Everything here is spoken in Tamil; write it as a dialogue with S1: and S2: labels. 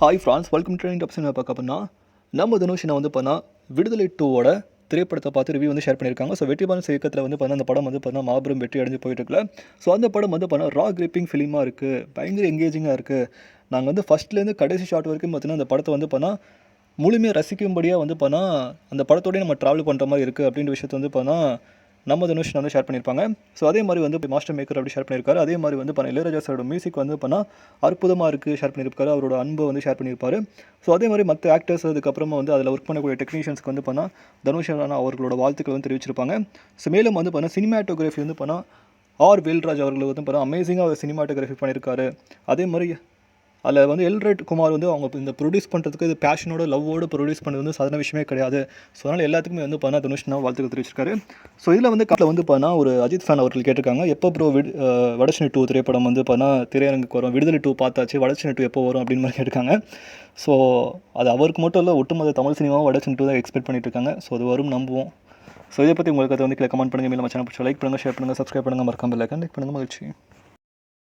S1: Hi friends welcome train top cinema பார்க்க அப்படின்னா நம்ம தனுஷ் நான் வந்து பண்ணால் விடுதலை டூவோட திரைப்படத்தை பார்த்து ரிவ்யூ வந்து ஷேர் பண்ணியிருக்காங்க. ஸோ வெற்றிபாலன் இயக்கத்தில் வந்து பண்ண அந்த படம் வந்து பண்ணால் மாபெரும் வெற்றி அடைஞ்சு போயிட்டு ஸோ அந்த படம் வந்து பண்ணால் ரா கிரிப்பிங் ஃபிலிமாக இருக்குது பயங்கர எங்கேஜிங்காக இருக்குது நாங்கள் வந்து ஃபஸ்ட்லேருந்து கடைசி ஷாட் வரைக்கும் பார்த்தீங்கன்னா அந்த படத்தை வந்து பண்ணால் முழுமையாக ரசிக்கும்படியாக வந்து பண்ணால் அந்த படத்தோடய நம்ம ட்ராவல் பண்ணுற மாதிரி இருக்குது அப்படின்ற விஷயத்தை வந்து பண்ணால் நம்ம தனுஷ் வந்து ஷேர் பண்ணியிருப்பாங்க ஸோ அதே மாதிரி வந்து மாஸ்டர் மேக்கர் அப்படி ஷேர் பண்ணியிருக்காரு அதே மாதிரி வந்து பண்ண இளையராஜா சாரோட மியூசிக் வந்து பண்ணால் அற்புதமாக இருக்குது ஷேர் பண்ணியிருப்பாரு அவரோட அன்பை வந்து ஷேர் பண்ணியிருப்பாரு ஸோ அதே மாதிரி மற்ற ஆக்டர்ஸ் அதுக்கப்புறமா வந்து அதில் ஒர்க் பண்ணக்கூடிய டெக்னீஷியன்ஸ்க்கு வந்து பண்ணால் தனுஷ் அவர்களோட வாழ்த்துக்கள் வந்து தெரிவிச்சிருப்பாங்க. ஸோ மேலும் வந்து பண்ணால் சினிமாட்டோகிராஃபி வந்து பண்ணால் ஆர் வேல்ராஜ் அவர்கள் வந்து பார்த்தா அமேசிங்காக சினிமாட்டோகிராஃபி பண்ணியிருக்காரு அதே மாதிரி அதில் வந்து எல்ரேட் குமார் வந்து அவங்க இந்த ப்ரொடியூஸ் பண்ணுறதுக்கு இது பேஷனோட லவ்வோட ப்ரொடியூஸ் பண்ணுறது வந்து சாதாரண விஷயமே கிடையாது. ஸோ அதனால் எல்லாத்துக்குமே வந்து பண்ணா தனுஷ்னா வாழ்த்துக்கள் தெரிவிச்சிருக்காரு. ஸோ இதில் வந்து காட்டில் வந்து பார்த்தா ஒரு அஜித் ஃபேன் அவர்கள் கேட்டிருக்காங்க. எப்போ ப்ரோ விட் வடசனி டூ திரைப்படம் வந்து பார்த்தா திரையரங்குக்கு வரும் விடுதலை டூ பார்த்தாச்சு வடசனி டூ எப்போ வரும் அப்படின்னு மாதிரி கேட்டிருக்காங்க. ஸோ அது அவருக்கு மட்டும் இல்லை ஒட்டுமொத்த தமிழ் சினிமாவும் வடசனி டூ தான் எக்ஸ்பெக்ட் பண்ணிட்டு இருக்காங்க. ஸோ அது வரும் நம்புவோம். ஸோ இதை பற்றி உங்களுக்கு அதை வந்து கீழே கமெண்ட் பண்ணுங்கள் மேலே மச்சான பிடிச்சி லைக் பண்ணுங்கள் ஷேர் பண்ணுங்கள் சப்ஸ்கிரைப் பண்ணுங்கள் மறக்காமல் லைக் பண்ணுங்கள் மகிழ்ச்சி.